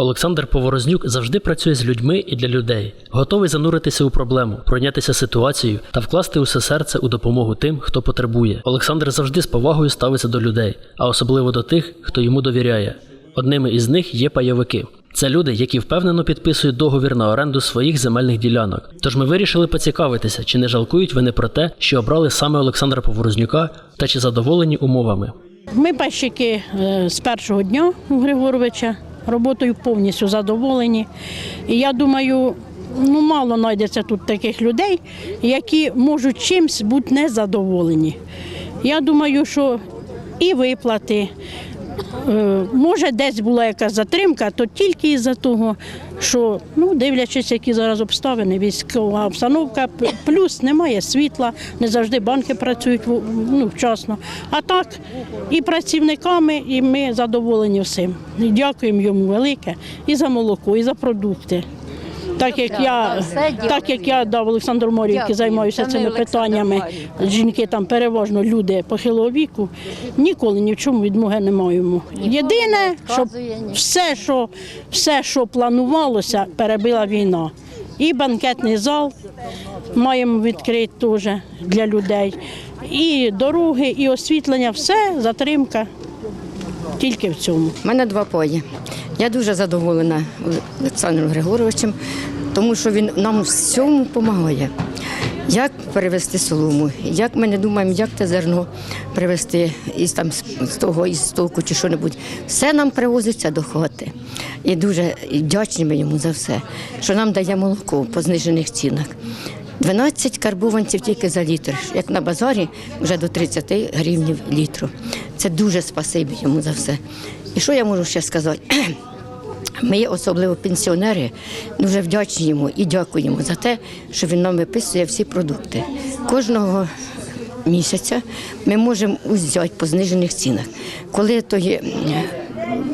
Олександр Поворознюк завжди працює з людьми і для людей, готовий зануритися у проблему, пройнятися ситуацією та вкласти усе серце у допомогу тим, хто потребує. Олександр завжди з повагою ставиться до людей, а особливо до тих, хто йому довіряє. Одними із них є пайовики. Це люди, які впевнено підписують договір на оренду своїх земельних ділянок. Тож ми вирішили поцікавитися, чи не жалкують вони про те, що обрали саме Олександра Поворознюка, та чи задоволені умовами. Ми пайщики е, з першого дня у Григоровича роботою повністю задоволені. І я думаю, ну мало знайдеться тут таких людей, які можуть чимось бути незадоволені. Я думаю, що і виплати. Е, Може, десь була якась затримка, то тільки із-за того, що ну, дивлячись, які зараз обставини, військова обстановка, плюс немає світла, не завжди банки працюють ну, вчасно. А так і працівниками, і ми задоволені всім. Дякуємо йому велике і за молоко, і за продукти. Так як я, так як я да, в Олександру Морівці займаюся цими питаннями, жінки там переважно люди похилого віку, ніколи ні в чому відмоги не маємо. Єдине, щоб все, що, все, що планувалося, перебила війна. І банкетний зал маємо відкрити теж для людей, і дороги, і освітлення, все, затримка тільки в цьому. У мене два пої. Я дуже задоволена Олександром Григоровичем, тому що він нам всьому допомагає. Як перевести солому, як ми не думаємо, як те зерно привезти із там з того із столку чи що-небудь. Все нам привозиться до хати. І дуже вдячні ми йому за все, що нам дає молоко по знижених цінах. 12 карбованців тільки за літр, як на базарі вже до 30 гривнів літру. Це дуже спасибі йому за все. І що я можу ще сказати? Ми, особливо пенсіонери, дуже вдячні йому і дякуємо за те, що він нам виписує всі продукти. Кожного місяця ми можемо взяти по знижених цінах. Коли то є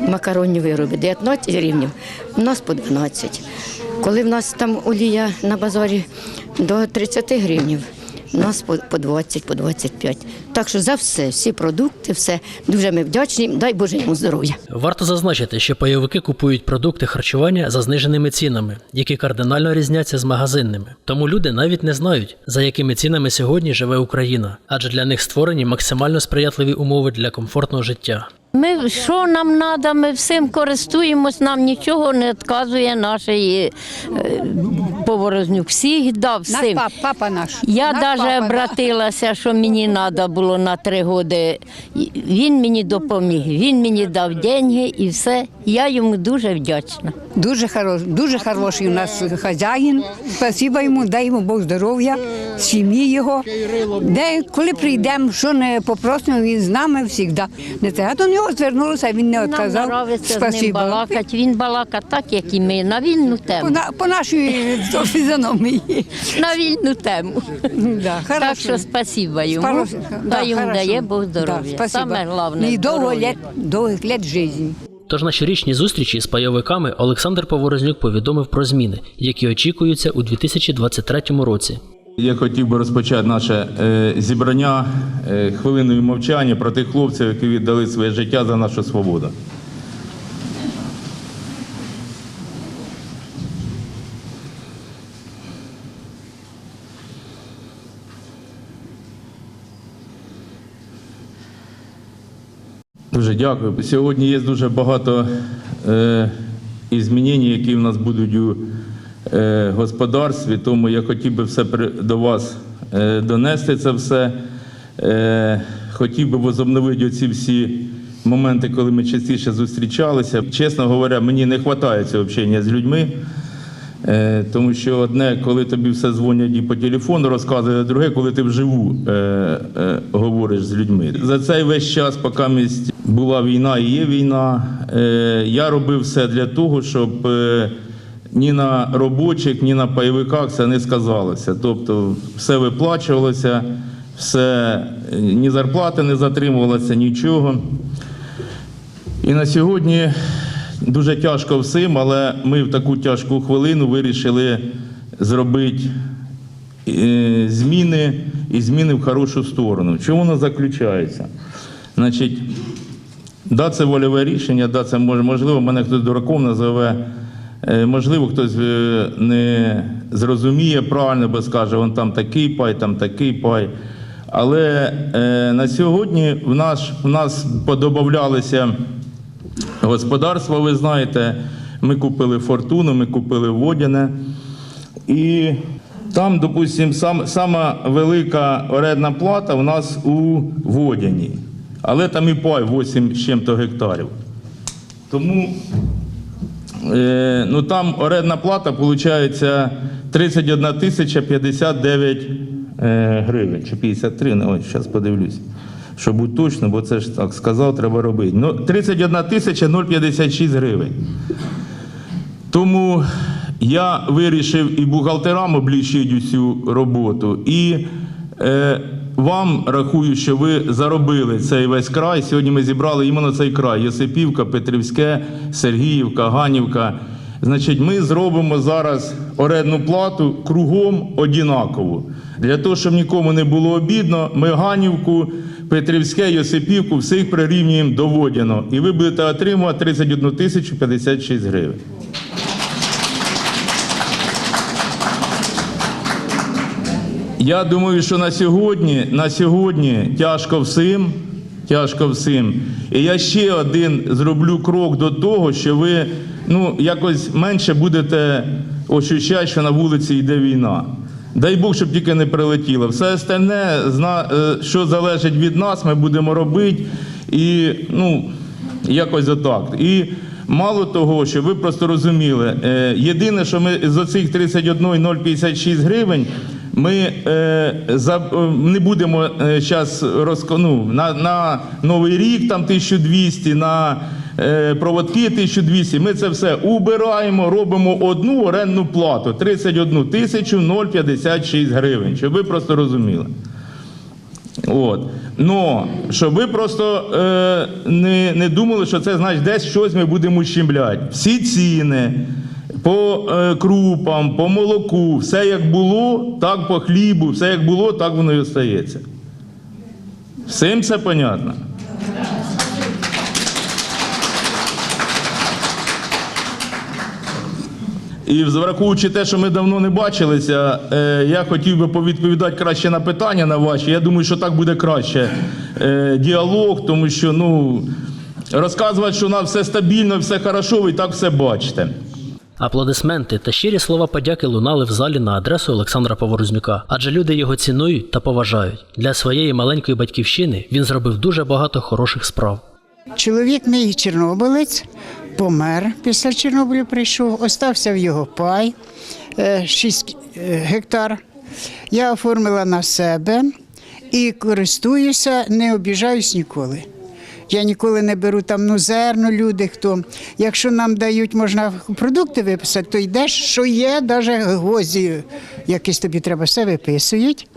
макаронні вироби 19 гривнів, у нас по 12. Коли в нас там олія на базарі до 30 гривнів, у нас по 20, по 25. Так що за все, всі продукти, все дуже ми вдячні. Дай Боже йому здоров'я. Варто зазначити, що пайовики купують продукти харчування за зниженими цінами, які кардинально різняться з магазинними. Тому люди навіть не знають, за якими цінами сьогодні живе Україна, адже для них створені максимально сприятливі умови для комфортного життя. Ми що нам треба, ми всім користуємось, нам нічого не відказує наш е, поворознюк. Всіх дав Наш пап, папа наш. Я Наш навіть папа, обратилася, що мені треба було на три роки. Він мені допоміг, він мені дав деньги і все. Я йому дуже вдячна. Дуже хорош, дуже хороший у нас хазяїн. Спасибо йому, дай йому Бог здоров'я, сім'ї його. Де коли прийдемо, що не попросимо, він з нами завжди. Не те. А до нього звернулося, він не Нам відказав. подобається з ним балакати. Він балака так, як і ми, на вільну тему. на- по нашій фізіономії. На вільну тему. Да, Так що спасибо йому. Да, йому дає Бог здоров'я. Да. Саме головне І довго лет, довгих лет життя. Тож на щорічній зустрічі з пайовиками Олександр Поворознюк повідомив про зміни, які очікуються у 2023 році. Я хотів би розпочати наше е, зібрання е, хвилиною мовчання про тих хлопців, які віддали своє життя за нашу свободу. Дуже дякую. Сьогодні є дуже багато е, змінень, які в нас будуть у господарстві, тому я хотів би все до вас е, донести це все. Е, хотів би возобновити оці всі моменти, коли ми частіше зустрічалися. Чесно говоря, мені не вистачає цього общення з людьми. Е, Тому що одне, коли тобі все дзвонять і по телефону розказує, а друге, коли ти вживу е, е, говориш з людьми. За цей весь час, поки місць була війна і є війна, е, я робив все для того, щоб е, ні на робочих, ні на пайовиках це не сказалося. Тобто все виплачувалося, все, ні зарплати не затримувалося, нічого. І на сьогодні дуже тяжко всім, але ми в таку тяжку хвилину вирішили зробити е, зміни і зміни в хорошу сторону. Чому воно заключається? Значить, Да, це вольове рішення, да, це можливо, мене хтось дураком назове. Е, Можливо, хтось е, не зрозуміє правильно, бо скаже, вон там такий пай, там такий пай. Але е, на сьогодні в нас, в нас подобавлялися господарства, ви знаєте, ми купили фортуну, ми купили водяне. І там, допустимо, сам, сама велика орендна плата у нас у Водяні. Але там і пай 8 з чим-то гектарів. Тому ну, там орендна плата виходить 31 тисяча 59 е, гривень. Чи 53, ну, ось, зараз подивлюсь. Щоб бути точно, бо це ж так сказав, треба робити. Ну, 31 тисяча 056 гривень. Тому я вирішив і бухгалтерам облічити усю роботу, і е, вам рахую, що ви заробили цей весь край. Сьогодні ми зібрали іменно цей край: Єсипівка, Петрівське, Сергіївка, Ганівка. Значить, ми зробимо зараз орендну плату кругом однакову. Для того, щоб нікому не було обідно, ми Ганівку, Петрівське, Йосипівку всіх прирівнюємо до Водяного. І ви будете отримувати 31 тисячу 56 гривень. Я думаю, що на сьогодні, на сьогодні тяжко всім, тяжко всім. І я ще один зроблю крок до того, що ви ну, якось менше будете ощущати, що на вулиці йде війна. Дай Бог, щоб тільки не прилетіло. Все остальне, е, що залежить від нас, ми будемо робити. І ну, якось отак. І мало того, що ви просто розуміли, е, єдине, що ми з оцих 31,056 гривень. Ми е, за, е, не будемо зараз ну, на, на Новий рік там 1200, на е, проводки 1200. Ми це все убираємо, робимо одну орендну плату 31 тисячу 056 гривень, щоб ви просто розуміли. От. Но, щоб ви просто е, не, не думали, що це значить десь щось ми будемо ущемляти. Всі ціни по е, крупам, по молоку, все як було, так по хлібу, все як було, так воно і остається. Всім це понятно. І враховуючи те, що ми давно не бачилися, е, я хотів би повідповідати краще на питання на ваші. Я думаю, що так буде краще е, діалог, тому що ну, розказувати, що у нас все стабільно, все хорошо, ви і так все бачите. Аплодисменти та щирі слова подяки лунали в залі на адресу Олександра Поворознюка, адже люди його цінують та поважають. Для своєї маленької батьківщини він зробив дуже багато хороших справ. Чоловік мій чорнобилець, помер після Чорнобилю прийшов, остався в його пай 6 гектар. Я оформила на себе і користуюся, не обіжаюсь ніколи. Я ніколи не беру там ну, зерно, люди хто. Якщо нам дають, можна продукти виписати, то йдеш, що є, навіть гвозді якісь тобі треба, все виписують.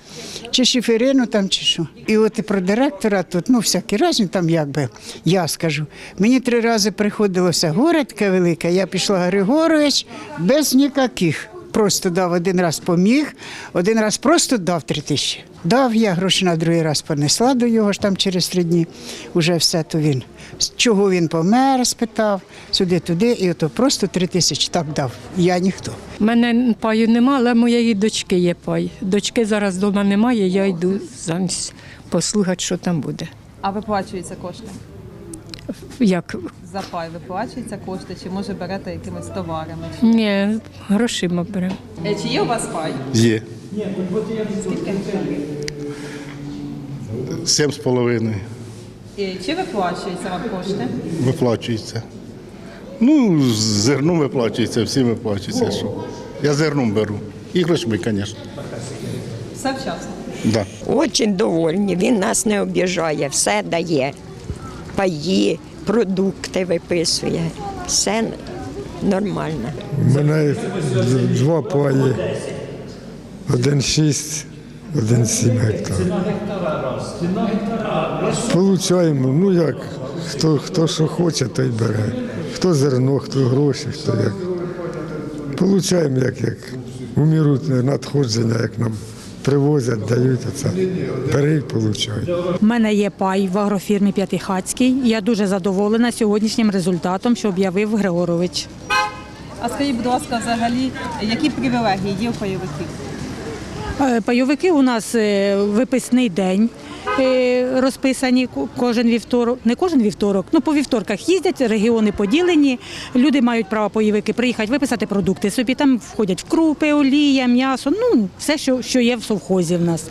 Чи шиферину там, чи що. І от і про директора тут, ну, всякі разні там якби, я скажу. Мені три рази приходилося горе таке велике, я пішла Григорович без ніяких. Просто дав один раз поміг, один раз просто дав три тисячі. Дав я гроші на другий раз понесла до його ж там через три дні. Уже все то він. Чого він помер, спитав, сюди-туди, і ото просто три тисячі так дав. Я ніхто. У мене паю нема, але моєї дочки є пай. Дочки зараз вдома немає, я йду замість послухати, що там буде. А виплачуються кошти? Як? За пай виплачуються кошти, чи може берете якимись товарами? Ні, грошима беремо. Е, Чи є у вас пай? Є. Сім з половиною чи виплачуються вам кошти? виплачується. Ну, з зерном виплачується, всім виплачується. Що? Я зерном беру. І грошми, звісно. Все вчасно. Да. Очень довольні. Він нас не обіжає, все дає. Паї, продукти виписує. Все нормально. У мене два паї, один шість, один сім гектарів. Получаємо, ну як, хто, хто що хоче, той бере. Хто зерно, хто гроші, хто як. Получаємо як, як у надходження, як нам привозять, дають оце. Бери і получай. У мене є пай в агрофірмі П'ятихацький. Я дуже задоволена сьогоднішнім результатом, що об'явив Григорович. А скажіть, будь ласка, взагалі, які привілегії є у пайовиків? Е, Пайовики у нас е, виписний день. Е, Розписані кожен вівторок, не кожен вівторок, ну по вівторках їздять, регіони поділені. Люди мають право пайовики приїхати, виписати продукти собі. Там входять в крупи, олія, м'ясо, ну все, що, що є в совхозі в нас.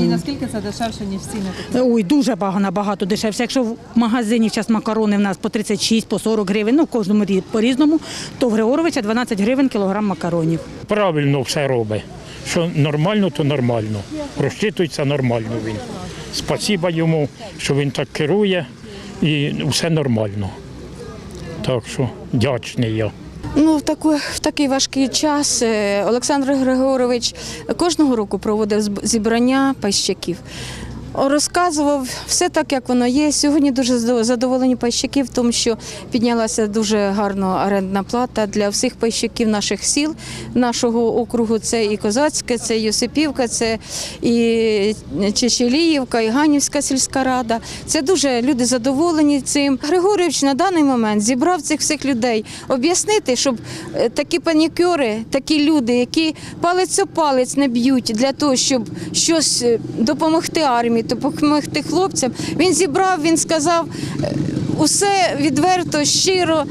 І наскільки це дешевше, ніж ціни? Ой, дуже багато, набагато дешевше. Якщо в магазині зараз макарони в нас по 36, по 40 гривень, ну в кожному по-різному, то в Григоровича 12 гривень кілограм макаронів. правильно все робить. Що нормально, то нормально. Розчитується нормально він. Спасіба йому, що він так керує і все нормально. Так що вдячний я. Ну, в, таку, в такий важкий час е, Олександр Григорович кожного року проводив зібрання пайщиків. Розказував все так, як воно є. Сьогодні дуже задо- задоволені пайщики в тому, що піднялася дуже гарна орендна плата для всіх пайщиків наших сіл, нашого округу. Це і Козацьке, це і Йосипівка, це і Чечеліївка, і Ганівська сільська рада. Це дуже люди задоволені цим. Григорович на даний момент зібрав цих всіх людей, об'яснити, щоб е, такі панікюри, такі люди, які палець о палець не б'ють для того, щоб щось е, допомогти армії, допомогти хлопцям. Він зібрав, він сказав е, усе відверто, щиро.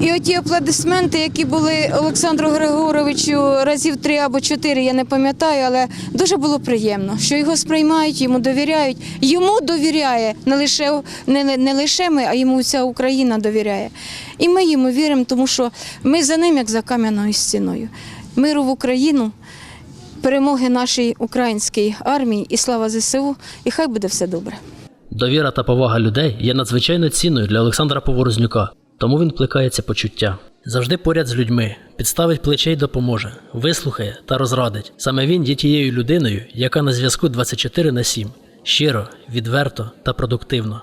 І оті аплодисменти, які були Олександру Григоровичу разів три або чотири, я не пам'ятаю, але дуже було приємно, що його сприймають, йому довіряють. Йому довіряє не лише не- не лише ми, а йому вся Україна довіряє. І ми йому віримо, тому що ми за ним, як за кам'яною стіною. Миру в Україну, перемоги нашій українській армії і слава ЗСУ, і хай буде все добре. Довіра та повага людей є надзвичайно цінною для Олександра Поворознюка, тому він плекається почуття. Завжди поряд з людьми, підставить плече й допоможе, вислухає та розрадить. Саме він є тією людиною, яка на зв'язку 24 на 7, щиро, відверто та продуктивно.